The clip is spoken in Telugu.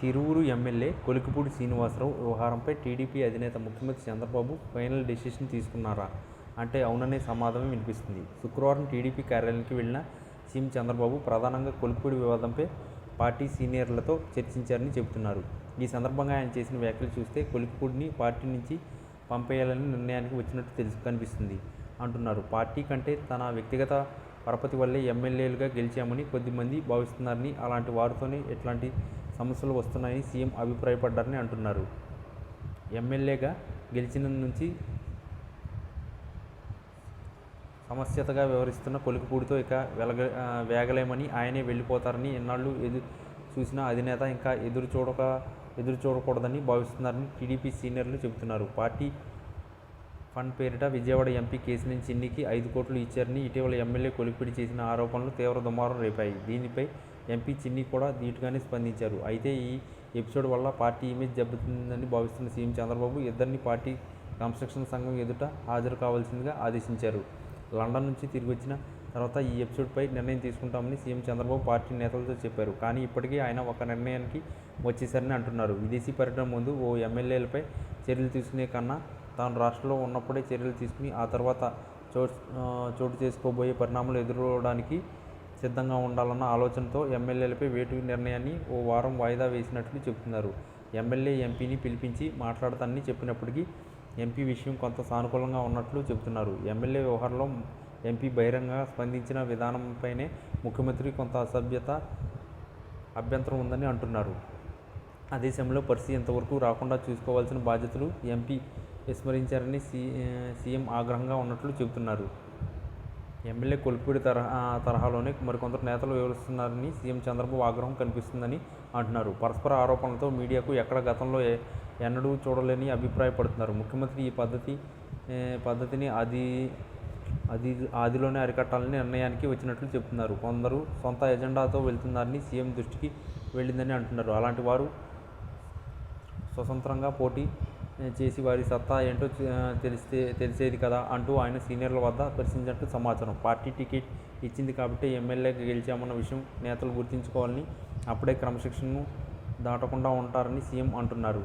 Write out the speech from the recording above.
తిరువురు ఎమ్మెల్యే కొలికిపూడి శ్రీనివాసరావు వ్యవహారంపై టీడీపీ అధినేత ముఖ్యమంత్రి చంద్రబాబు ఫైనల్ డెసిషన్ తీసుకున్నారా? అంటే అవుననే సమాధానం వినిపిస్తుంది. శుక్రవారం టీడీపీ కార్యాలయానికి వెళ్ళిన సీఎం చంద్రబాబు ప్రధానంగా కొలికిపూడి వివాదంపై పార్టీ సీనియర్లతో చర్చించారని చెబుతున్నారు. ఈ సందర్భంగా ఆయన చేసిన వ్యాఖ్యలు చూస్తే కొలికిపూడిని పార్టీ నుంచి పంపేయాలని నిర్ణయానికి వచ్చినట్టు తెలుసు కనిపిస్తుంది అంటున్నారు. పార్టీ కంటే తన వ్యక్తిగత పరపతి వల్లే ఎమ్మెల్యేలుగా గెలిచామని కొద్దిమంది భావిస్తున్నారని అలాంటి వారితోనే ఎట్లాంటి సమస్యలు వస్తున్నాయని సీఎం అభిప్రాయపడ్డారని అంటున్నారు. ఎమ్మెల్యేగా గెలిచిన నుంచి సమస్యతగా వ్యవహరిస్తున్న కొలికిపూడితో ఇక వెలగ వేగలేమని ఆయనే వెళ్ళిపోతారని ఎన్నాళ్ళు ఎదురు చూసినా అధినేత ఇంకా ఎదురు చూడక ఎదురు చూడకూడదని భావిస్తున్నారని టీడీపీ సీనియర్లు చెబుతున్నారు. పార్టీ ఫండ్ పేరిట విజయవాడ ఎంపీ కేసు నుంచి ఇన్నికి ఐదు కోట్లు ఇచ్చారని ఇటీవల ఎమ్మెల్యే కొలిపిడి చేసిన ఆరోపణలు తీవ్ర దుమారం రేపాయి. దీనిపై ఎంపీ చిన్ని కూడా ధీటుగానే స్పందించారు. అయితే ఈ ఎపిసోడ్ వల్ల పార్టీ ఇమేజ్ దెబ్బతిందని భావిస్తున్న సీఎం చంద్రబాబు ఇద్దరిని పార్టీ కన్స్ట్రక్షన్ సంఘం ఎదుట హాజరు కావాల్సిందిగా ఆదేశించారు. లండన్ నుంచి తిరిగి వచ్చిన తర్వాత ఈ ఎపిసోడ్పై నిర్ణయం తీసుకుంటామని సీఎం చంద్రబాబు పార్టీ నేతలతో చెప్పారు. కానీ ఇప్పటికీ ఆయన ఒక నిర్ణయానికి వచ్చేసారని అంటున్నారు. విదేశీ పర్యటన ముందు ఓ ఎమ్మెల్యేలపై చర్యలు తీసుకునే కన్నా తాను రాష్ట్రంలో ఉన్నప్పుడే చర్యలు తీసుకుని ఆ తర్వాత చోటు చోటు చేసుకోబోయే పరిణామాలు ఎదురవడానికి సిద్ధంగా ఉండాలన్న ఆలోచనతో ఎమ్మెల్యేలపై వేటు నిర్ణయాన్ని ఓ వారం వాయిదా వేసినట్లు చెబుతున్నారు. ఎమ్మెల్యే ఎంపీని పిలిపించి మాట్లాడతానని చెప్పినప్పటికీ ఎంపీ విషయం కొంత సానుకూలంగా ఉన్నట్లు చెబుతున్నారు. ఎమ్మెల్యే వ్యవహారంలో ఎంపీ బహిరంగంగా స్పందించిన విధానంపైనే ముఖ్యమంత్రి కొంత అసభ్యత అభ్యంతరం ఉందని అంటున్నారు. అదే సమయంలో పరిస్థితి ఇంతవరకు రాకుండా చూసుకోవాల్సిన బాధ్యతలు ఎంపీ విస్మరించారని సీ సీఎం ఆగ్రహంగా ఉన్నట్లు చెబుతున్నారు. ఎమ్మెల్యే కొలిపూడి తరహా తరహాలోనే మరికొందరు నేతలు వివరిస్తున్నారని సీఎం చంద్రబాబు ఆగ్రహం కనిపిస్తుందని అంటున్నారు. పరస్పర ఆరోపణలతో మీడియాకు ఎక్కడ గతంలో ఎ- ఎన్నడూ చూడలేని అభిప్రాయపడుతున్నారు. ముఖ్యమంత్రి ఈ పద్ధతి పద్ధతిని అది అది ఆదిలోనే అరికట్టాలని నిర్ణయానికి వచ్చినట్లు చెబుతున్నారు. కొందరు సొంత ఎజెండాతో వెళ్తున్నారని సీఎం దృష్టికి వెళ్ళిందని అంటున్నారు. అలాంటి వారు స్వతంత్రంగా పోటీ చేసి వారి సత్తా ఏంటో తెలిస్తే తెలిసేది కదా అంటూ ఆయన సీనియర్ల వద్ద ప్రశ్నించినట్టు సమాచారం. పార్టీ టికెట్ ఇచ్చింది కాబట్టి ఎమ్మెల్యేకి గెలిచామన్న విషయం నేతలు గుర్తుంచుకోవాలని అప్పుడే క్రమశిక్షణను దాటకుండా ఉంటారని సీఎం అంటున్నారు.